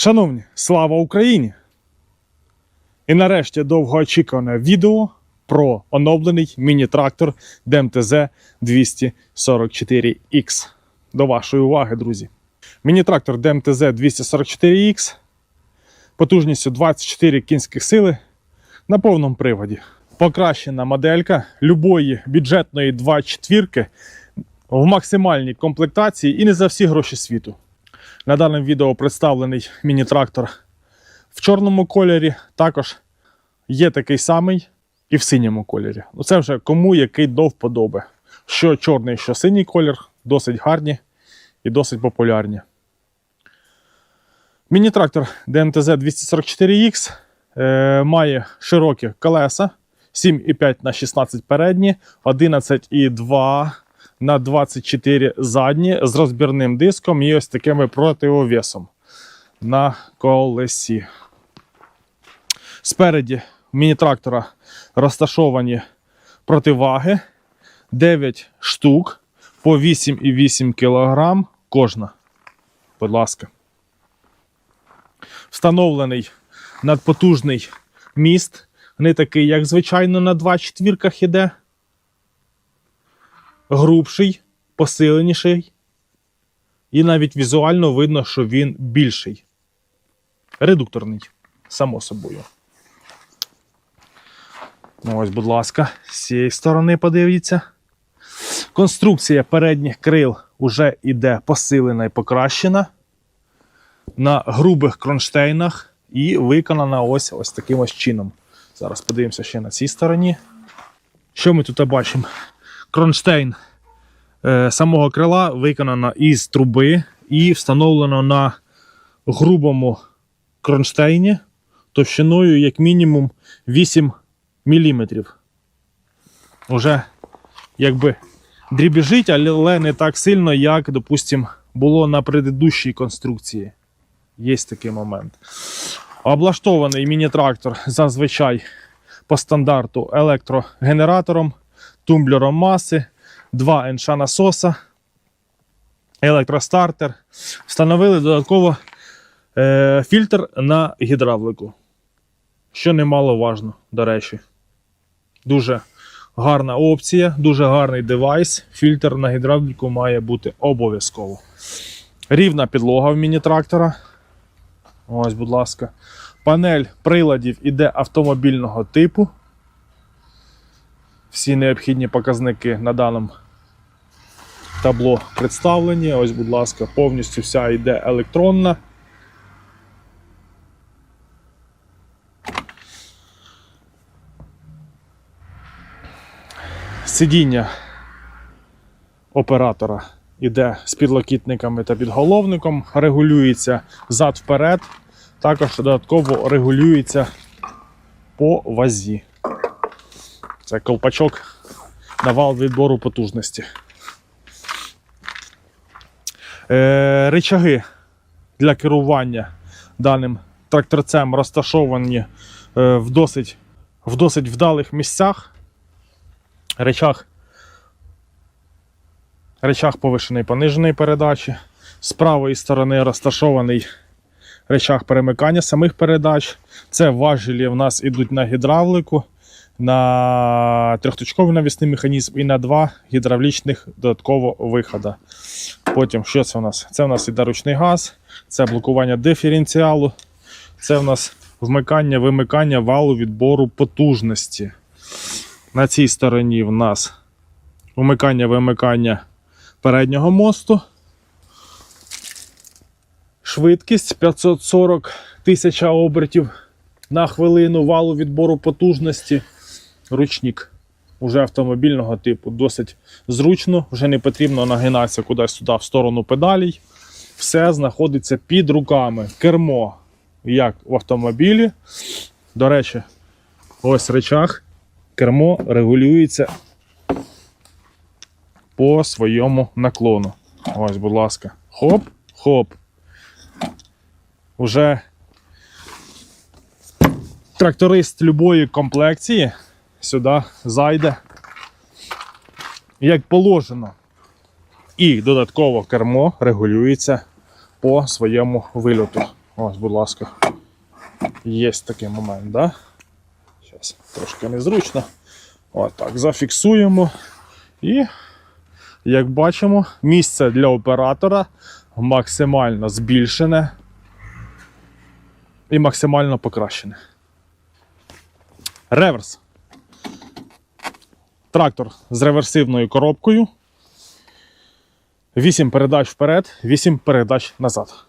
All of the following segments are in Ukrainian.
Шановні, слава Україні! І нарешті довгоочікуване відео про оновлений міні-трактор ДМТЗ 244X. До вашої уваги, друзі. Міні-трактор ДМТЗ 244X потужністю 24 кінських сили на повному приводі. Покращена моделька любої бюджетної 2.4 в максимальній комплектації і не за всі гроші світу. На даному відео представлений міні-трактор в чорному кольорі. Також є такий самий і в синьому кольорі. Ну, це вже кому який до вподоби. Що чорний, що синій колір, досить гарні і досить популярні. Міні-трактор DMTZ 244X е, має широкі колеса 7,5 на 16 передні, 11,2 на 24 задні з розбірним диском і ось такими противовесом на колесі. Спереді міні-трактора розташовані противаги 9 штук по 8,8 кг кожна. Будь ласка. Встановлений надпотужний міст. Не такий, як звичайно, на 2 четвірках іде. Грубший, посиленіший. І навіть візуально видно, що він більший. Редукторний, само собою. Ну, ось, будь ласка, з цієї сторони подивіться. Конструкція передніх крил вже йде посилена і покращена на грубих кронштейнах і виконана ось, ось таким ось чином. Зараз подивимося ще на цій стороні. Що ми тут бачимо? Кронштейн е, самого крила виконано із труби і встановлено на грубому кронштейні товщиною як мінімум 8 мм. Уже якби дрібіжить, але не так сильно, як, допустим, було на предыдущій конструкції. Є такий момент. Облаштований міні-трактор зазвичай по стандарту електрогенератором, тумблером маси, два НШ насоса, електростартер. Встановили додатково е, фільтр на гідравлику. Що немало важно, до речі. Дуже гарна опція, дуже гарний девайс. Фільтр на гідравліку має бути обов'язково. Рівна підлога в міні-трактора. Ось, будь ласка. Панель приладів іде автомобільного типу. Всі необхідні показники на даному табло представлені. Ось, будь ласка, повністю вся йде електронна. Сидіння оператора іде з підлокітниками та підголовником, регулюється зад вперед, також додатково регулюється по вазі. Це колпачок на вал відбору потужності. Е, ричаги для керування даним тракторцем розташовані е, в, досить, в досить вдалих місцях. Речах речах повишеної пониженої передачі. З правої сторони розташований речах перемикання самих передач. Це важелі в нас ідуть на гідравлику, на трьохточковий навісний механізм і на два гідравлічних додатково вихода. Потім, що це у нас? Це у нас іде ручний газ, це блокування диференціалу, це у нас вмикання, вимикання валу відбору потужності. На цій стороні в нас вмикання, вимикання переднього мосту. Швидкість 540 тисяч обертів на хвилину валу відбору потужності. Ручник уже автомобільного типу. Досить зручно, вже не потрібно нагинатися кудись сюди в сторону педалей. Все знаходиться під руками. Кермо, як в автомобілі. До речі, ось речах. Кермо регулюється по своєму наклону. Ось, будь ласка. Хоп, хоп. Уже тракторист любої комплекції сюди зайде, як положено. І додатково кермо регулюється по своєму вильоту. Ось, будь ласка. Є такий момент, да? Зараз трошки незручно. Ось так, зафіксуємо. І, як бачимо, місце для оператора максимально збільшене і максимально покращене. Реверс. Трактор з реверсивною коробкою. 8 передач вперед, 8 передач назад.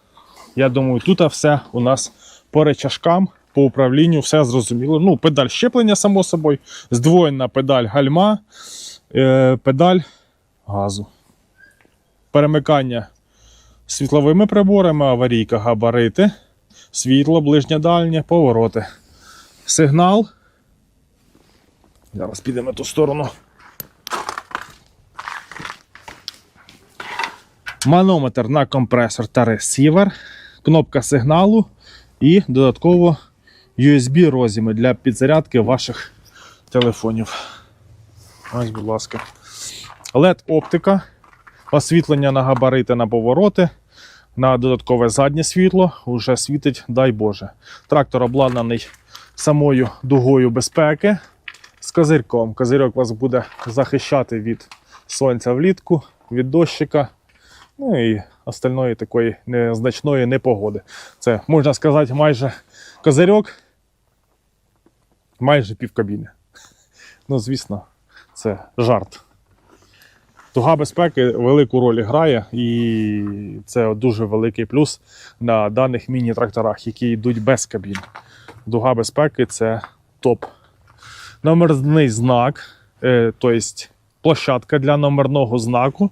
Я думаю, тут все у нас по речашкам, по управлінню, все зрозуміло. Ну, педаль щеплення, само собою, здвоєна педаль гальма, е, педаль газу. Перемикання світловими приборами, аварійка, габарити, світло, ближнє дальнє, повороти. Сигнал. Зараз підемо в ту сторону. Манометр на компресор та ресівер, кнопка сигналу і додатково USB розіми для підзарядки ваших телефонів. Ось, будь ласка. LED оптика, освітлення на габарити на повороти, на додаткове заднє світло уже світить, дай Боже. Трактор обладнаний самою дугою безпеки з козирьком. Козирьок вас буде захищати від сонця влітку, від дощика. Ну і остальної такої незначної непогоди. Це, можна сказати, майже козирьок, майже півкабіни. Ну, звісно, це жарт. Туга безпеки велику роль грає, і це дуже великий плюс на даних міні-тракторах, які йдуть без кабін. Дуга безпеки це топ. Номерний знак, е, тобто площадка для номерного знаку.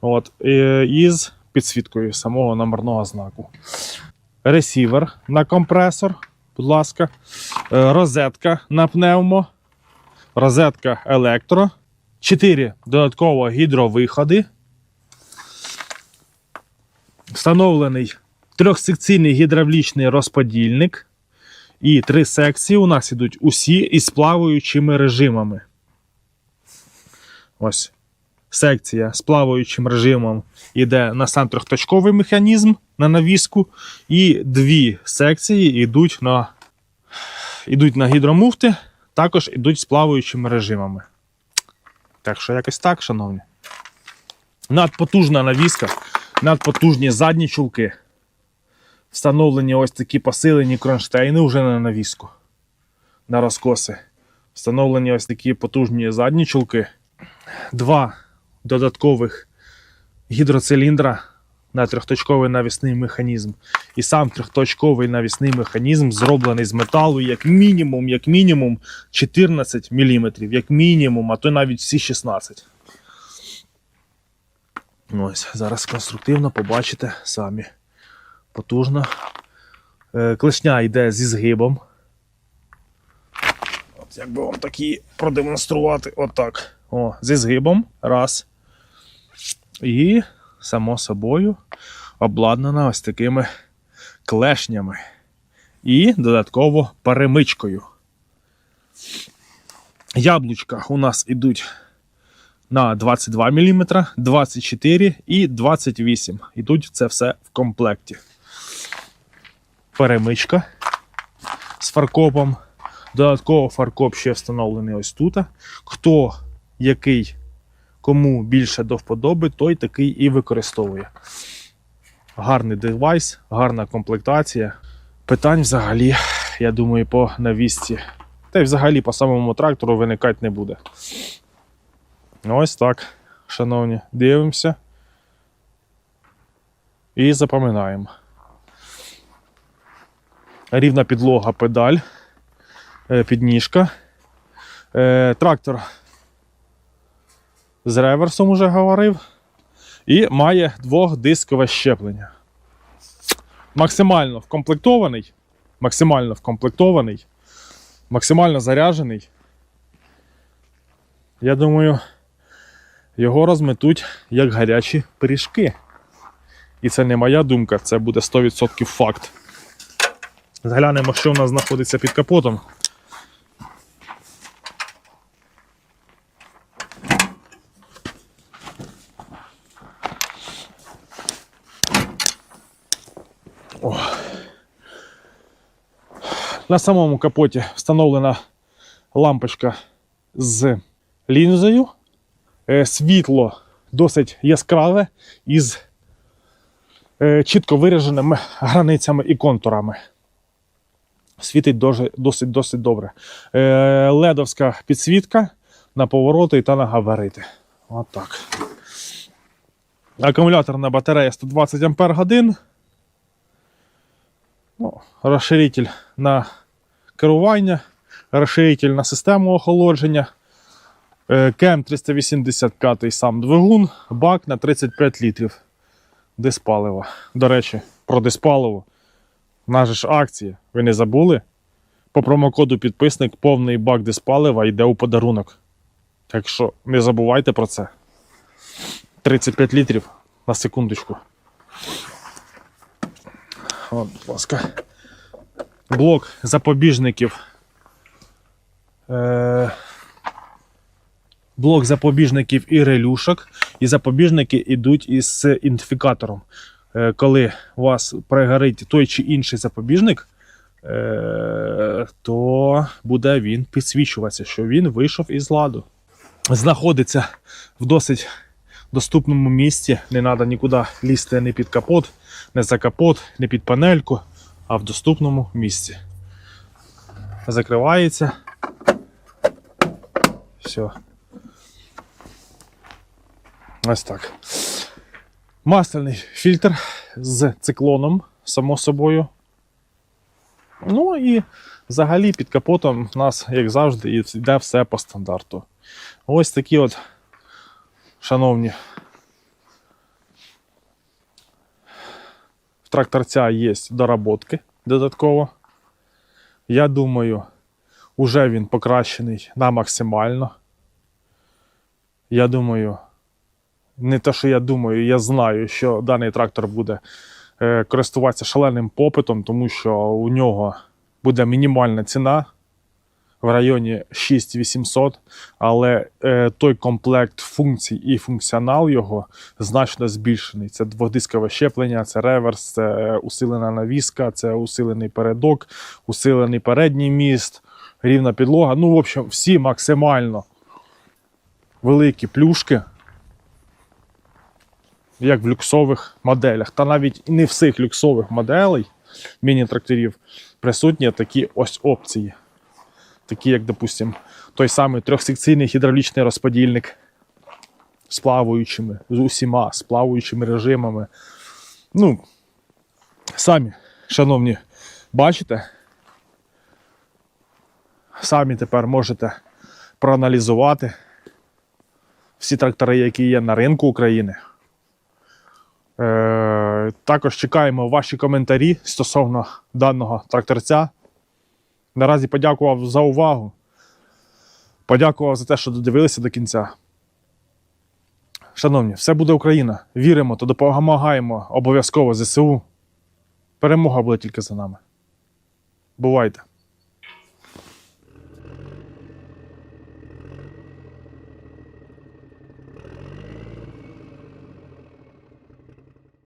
От, е, із підсвіткою самого номерного знаку. Ресівер на компресор, будь ласка. Е, Розетка на пневмо. Розетка електро. 4 додатково гідровиходи. Встановлений трьохсекційний гідравлічний розподільник. І три секції у нас ідуть усі із плаваючими режимами. Ось секція з плаваючим режимом йде на сам трьохточковий механізм на навіску, і дві секції йдуть на, йдуть на гідромуфти, також йдуть з плаваючими режимами. Так що якось так, шановні. Надпотужна навіска, надпотужні задні чулки. Встановлені ось такі посилені кронштейни вже на навіску. На розкоси. Встановлені ось такі потужні задні чулки. Два додаткових гідроциліндра на трьохточковий навісний механізм. І сам трьохточковий навісний механізм зроблений з металу як мінімум, як мінімум 14 мм, як мінімум, а то навіть всі 16. Ось, зараз конструктивно побачите самі. Потужно. Е, Клешня йде зі згибом. От як би вам такі продемонструвати. Отак. О, зі згибом. Раз. І, само собою, обладнана ось такими клешнями. І додатково перемичкою. Яблучка у нас ідуть на 22 мм, 24 і 28. Ідуть це все в комплекті. Перемичка з фаркопом. Додатково фаркоп ще встановлений ось тут. Хто який кому більше до вподоби, той такий і використовує. Гарний девайс, гарна комплектація. Питань взагалі, я думаю, по навісці. Та й взагалі по самому трактору виникати не буде. Ось так, шановні, дивимося. І запам'ятаємо. Рівна підлога, педаль, е, підніжка. Е, Трактор з реверсом уже говорив. І має двохдискове щеплення. Максимально вкомплектований, максимально вкомплектований, максимально заряджений. Я думаю, його розметуть як гарячі пиріжки. І це не моя думка, це буде 100% факт. Зглянемо, що в нас знаходиться під капотом. О. На самому капоті встановлена лампочка з лінзою. Е, Світло досить яскраве із е, чітко вираженими границями і контурами. Світить досить досить добре. Е, Ледовська підсвітка на повороти та на габарити. Отак. Акумуляторна батарея 120 Ампер. Ну, розширитель на керування, розширитель на систему охолодження. Е, КМ 385 сам двигун, бак на 35 літрів диспалива. До речі, про диспаливо. У нас же ж акція. Ви не забули? По промокоду підписник повний бак диспалива йде у подарунок. Так що не забувайте про це. 35 літрів на секундочку. От, будь ласка. Блок запобіжників. Е- блок запобіжників і релюшок. І запобіжники йдуть із ідентифікатором. Е, коли у вас пригорить той чи інший запобіжник, е, то буде він підсвічуватися, що він вийшов із ладу. Знаходиться в досить доступному місці. Не треба нікуди лізти не під капот, не за капот, не під панельку, а в доступному місці. Закривається. Все. Ось так. Масляний фільтр з циклоном, само собою. Ну і взагалі під капотом у нас, як завжди, йде все по стандарту. Ось такі от, шановні, в тракторця є доработки додатково. Я думаю, уже він покращений на максимально. Я думаю, не те, що я думаю, я знаю, що даний трактор буде е, користуватися шаленим попитом, тому що у нього буде мінімальна ціна в районі 6800, але е, той комплект функцій і функціонал його значно збільшений. Це двохдискове щеплення, це реверс, це е, усилена навіска, це усилений передок, усилений передній міст, рівна підлога. Ну, в общем, всі максимально великі плюшки як в люксових моделях. Та навіть не всіх люксових моделей міні-тракторів присутні такі ось опції. Такі, як, допустим, той самий трьохсекційний гідравлічний розподільник з плаваючими, з усіма з плаваючими режимами. Ну, самі, шановні, бачите, самі тепер можете проаналізувати всі трактори, які є на ринку України. Е, також чекаємо ваші коментарі стосовно даного тракторця. Наразі подякував за увагу. Подякував за те, що додивилися до кінця. Шановні, все буде Україна. Віримо та допомагаємо обов'язково ЗСУ. Перемога буде тільки за нами. Бувайте!